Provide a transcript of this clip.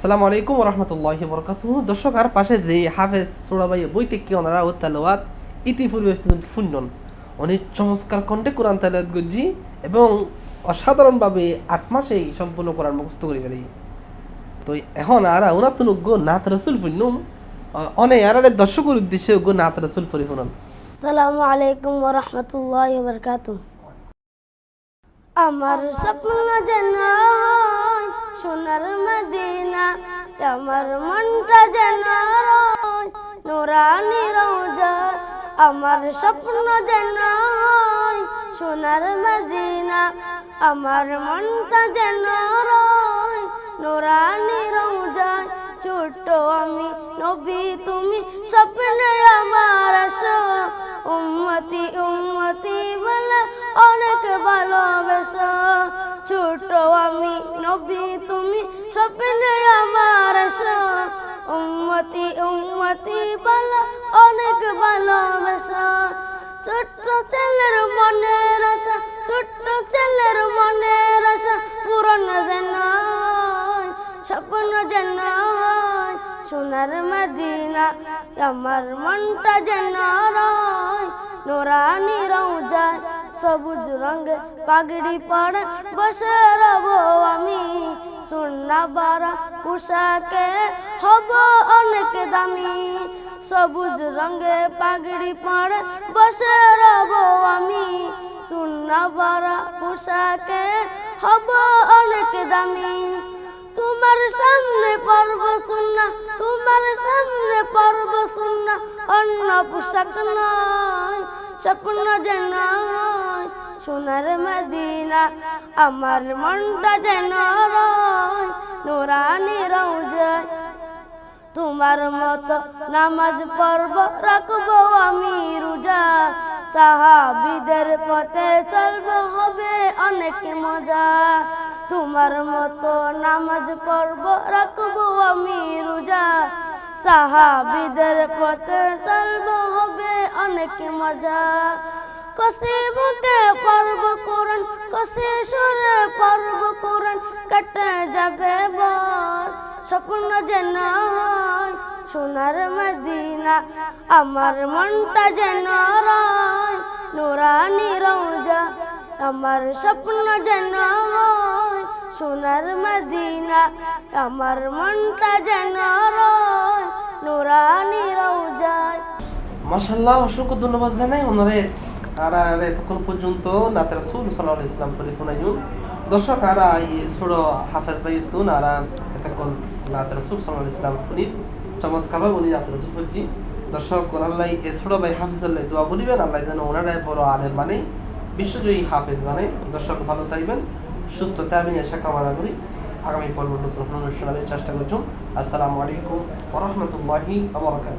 আসসালামু আলাইকুম রহমতুল্লাহি বরকাত দর্শক, আর পাশে যে হাফেজ সোড়াবাই বইতে কি, ওনারা ও তালোয়াত ইতিপূর্বে শুনন অনেক চমৎকার কণ্ঠে কোরআন তালাত গুজি এবং অসাধারণভাবে আট মাসেই সম্পূর্ণ কোরআন মুখস্থ করে ফেলি। তো এখন আর ওনার গো নাত রসুল ফুন্নুম অনেক আর দর্শকের উদ্দেশ্যে গো নাত রসুল ফরি শুনুন আসসালামু আলাইকুম রাহমাতুল্লাহি ওয়া বারাকাতুহু। আমার স্বপ্ন যেন সোনার মদিনা, আমার মনটা যেন রয়, নুরানি রওজা, আমার স্বপ্ন যেন হয় সোনার মদিনা, আমার মনটা যেন রয়, নুরানি রওজা ছোট আমি নবী, তুমি স্বপ্নে আমার আসো উম্মতি অনেক ভালোবেসো। ছোট আমি নবী, তুমি স্বপ্নে আমার আসো। উম্মতি উম্মতি বলে, অনেক ভালোবেসো। ছোট্ট ছেলের মনের আশা ছোট্ট ছেলের মনের আশা পূরণ যেন স্বপ্ন যেন সোনার মদিনা, আমার মনটা যেন রয় নোরানি রওজায় সবুজ রঙে পাগড়ি পড়ে বসে রব আমি। সোনা বারা পোশাকে হব অনেক দামি। সবুজ রঙে পাগড়ি পড়ে বসে রব আমি। সোনা বারা পোশাকে হব অনেক দামি। তোমার সামনে পর্ব শুননা তোমার সামনে পর্ব শুননা অন্য পোশাক নয়। স্বপ্ন যেন সোনার মদিনা আমার মনটা যেন নোরানি রৌজায় তোমার মতো নামাজ পর্ব রাখব আমি রোজা। সাহাবিদের পথে চলবো হবে অনেক মজা। তোমার মতো নামাজ পর্ব রাখব আমি রোজা। সাহাবিদের পথে চলবো হবে অনেক মজা। কসে মুখে পর্ব কোরআন কসে সুরে পর্ব কোরআন, কেটে যাবে বর। স্বপ্ন যেন সোনার মদিনা, আমার মনটা যেন রয় নুরানি আমার স্বপ্ন যেন সোনার মদিনা, আমার মনটা যেন রয় নুরানি রওজায়। মাসাল্লাহ অসংখ্য ধন্যবাদ জানাই ওনারে আর এতক্ষণ পর্যন্ত নাতে রাসূল সাল্লাল্লাহু আলাইহি দর্শক আর এই হাফেজ ভাই আর এতক্ষণ নাতে রাসূল সাল্লাল্লাহু আলাইহি শরীফ চমৎকার ভাবে উনি নাতে রাসূল দর্শক আল্লাহ ভাই হাফিজুল্লাহ দোয়া বলিবেন, আল্লাহ যেন ওনারাই বড় মানে বিশ্বজয়ী হাফেজ মানে। দর্শক, ভালো থাকবেন, সুস্থ থাকবেন, আশা কামনা করি। আগামী পর্ব নতুন কোনো অনুষ্ঠানের চেষ্টা করছুন আসসালামু আলাইকুম ওরহমতুল্লাহি আবরকাত